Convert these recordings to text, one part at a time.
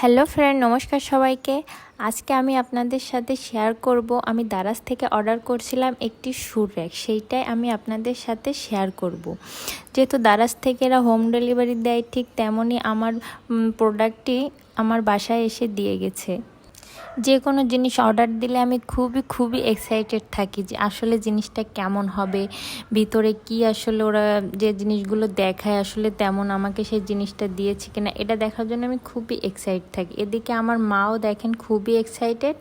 Hello friend, নমস্কার সবাইকে। আজকে আমি আপনাদের সাথে শেয়ার করব, আমি দারাজ থেকে অর্ডার করছিলাম একটি সুর র্যাক সেইটাই আমি আপনাদের সাথে শেয়ার করব। যেহেতু দারাজ থেকে এরা হোম ডেলিভারি দেয়, ঠিক তেমনই আমার প্রোডাক্টটি আমার বাসায় এসে দিয়ে গেছে। যে কোনো জিনিস অর্ডার দিলে আমি খুবই খুবই এক্সাইটেড থাকি যে আসলে জিনিসটা কেমন হবে, ভিতরে কি আসলে ওরা যে জিনিসগুলো দেখায় আসলে তেমন আমাকে সেই জিনিসটা দিয়েছে কিনা, এটা দেখার জন্য আমি খুবই এক্সাইট থাকি। এদিকে আমার মাও দেখেন খুবই এক্সাইটেড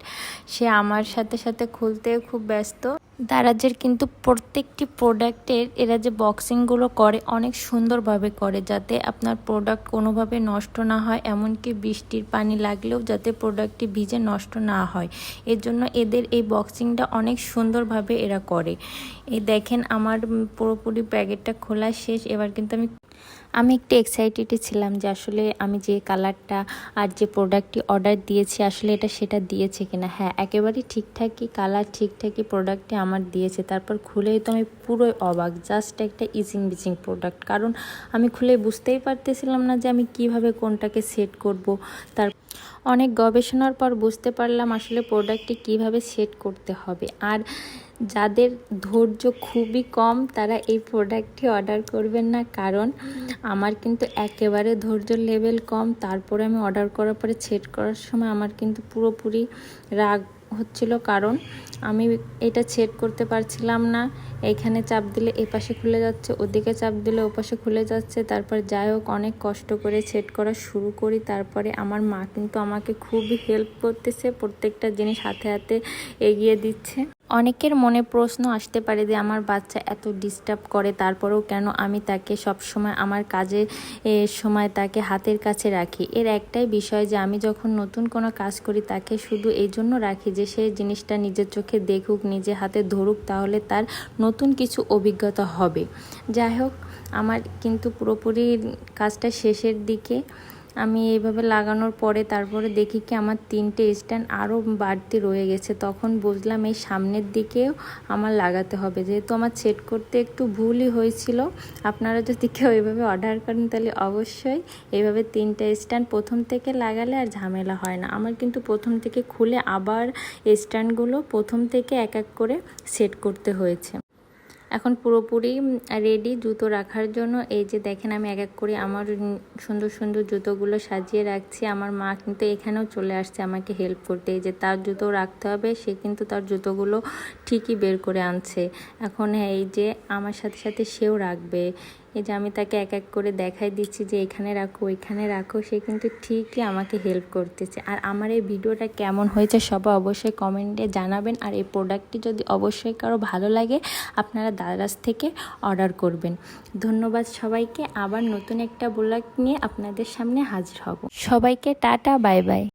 সে আমার সাথে সাথে খুলতেও খুব ব্যস্ত। দারাজের কিন্তু প্রত্যেকটি প্রোডাক্টের এরা যে বক্সিংগুলো করে অনেক সুন্দরভাবে করে, যাতে আপনার প্রোডাক্ট কোনোভাবে নষ্ট না হয়, এমনকি বৃষ্টির পানি লাগলেও যাতে প্রোডাক্টটি ভিজে নষ্ট না হয়। এর জন্য এদের এই বক্সিংটা অনেক সুন্দরভাবে এরা করে। এই দেখেন আমার পুরোপুরি প্যাকেটটা খোলা শেষ, এবার কিন্তু আমি আমি একটু এক্সাইটেডই ছিলাম যে আসলে আমি যে কালারটা আর যে প্রোডাক্টটি অর্ডার দিয়েছি, আসলে এটা সেটা দিয়েছে কিনা। হ্যাঁ একেবারেই ঠিকঠাকই কালার ঠিকঠাকই প্রোডাক্টটি আমার দিয়েছে। তারপর খুলেই তো আমি পুরোই অবাক জাস্ট একটা ইজিং বিচিং প্রোডাক্ট কারণ আমি খুলে বুঝতেই পারতেছিলাম না যে আমি কীভাবে কোনটাকে সেট করব। তার অনেক গবেষণার পর বুঝতে পারলাম আসলে প্রোডাক্টটি কীভাবে সেট করতে হবে। আর যাদের ধৈর্য খুবই কম, তারা এই প্রোডাক্টটি অর্ডার করবেন না। কারণ আমার কিন্তু একেবারে ধৈর্য লেভেল কম। তারপরে আমি অর্ডার করার পরে সেট করার সময় আমার কিন্তু পুরোপুরি রাগ হচ্ছিল। কারণ আমি এটা সেট করতে পারছিলাম না। এখানে চাপ দিলে এ পাশে খুলে যাচ্ছে, ওদিকে চাপ দিলে ও পাশে খুলে যাচ্ছে। তারপর যাই হোক, অনেক কষ্ট করে সেট করা শুরু করি। তারপরে আমার মা কিন্তু আমাকে খুবই হেল্প করতেছে। প্রত্যেকটা জিনিস হাতে হাতে এগিয়ে দিচ্ছে। অনেকের মনে প্রশ্ন আসতে পারে যে আমার বাচ্চা এত ডিস্টার্ব করে, তারপরেও কেন আমি তাকে সব সময় আমার কাজে সময় তাকে হাতের কাছে রাখি? এর একটাই বিষয় যে আমি যখন নতুন কোনো কাজ করি, তাকে শুধু এই জন্য রাখি যে সে জিনিসটা নিজের চোখে দেখুক, নিজে হাতে ধরুক, তাহলে তার নতুন কিছু অভিজ্ঞতা হবে। যাই হোক, আমার কিন্তু পুরোপুরি কাজটা শেষের দিকে আমি এইভাবে লাগানোর পরে তারপরে দেখি কি আমার তিনটে স্ট্যান্ড আরও বাড়তি রয়ে গেছে। তখন বুঝলাম এই সামনের দিকেও আমার লাগাতে হবে। যেহেতু আমার সেট করতে একটু ভুলই হয়েছিল, আপনারা যদি কেউ এইভাবে অর্ডার করেন তাহলে অবশ্যই এইভাবে তিনটে স্ট্যান্ড প্রথম থেকে লাগালে আর ঝামেলা হয় না। আমার কিন্তু প্রথম থেকে খুলে আবার স্ট্যান্ডগুলো প্রথম থেকে এক এক করে সেট করতে হয়েছে। এখন পুরোপুরি রেডি জুতো রাখার জন্য। এই যে দেখেন, আমি এক এক করে আমার সুন্দর সুন্দর জুতোগুলো সাজিয়ে রাখছি। আমার মা কিন্তু এখানেও চলে আসছে আমাকে হেল্প করতে। এই যে তার জুতো রাখতে হবে, সে কিন্তু তার জুতোগুলো ঠিকই বের করে আনছে। এখন এই যে আমার সাথে সাথে সেও রাখবে। এই যে আমি তাকে এক এক করে দেখাই দিচ্ছি যে এখানে রাখো, ওইখানে রাখো, সে কিন্তু ঠিকই আমাকে হেল্প করতেছে। আর আমার এই ভিডিওটা কেমন হয়েছে সবাই অবশ্যই কমেন্টে জানাবেন। আর এই প্রোডাক্টটি যদি অবশ্যই কারও ভালো লাগে, আপনারা দাদারাজ থেকে অর্ডার করবেন। ধন্যবাদ সবাইকে। আবার নতুন একটা ব্লগ নিয়ে আপনাদের সামনে হাজির হব। সবাইকে টাটা বাই বাই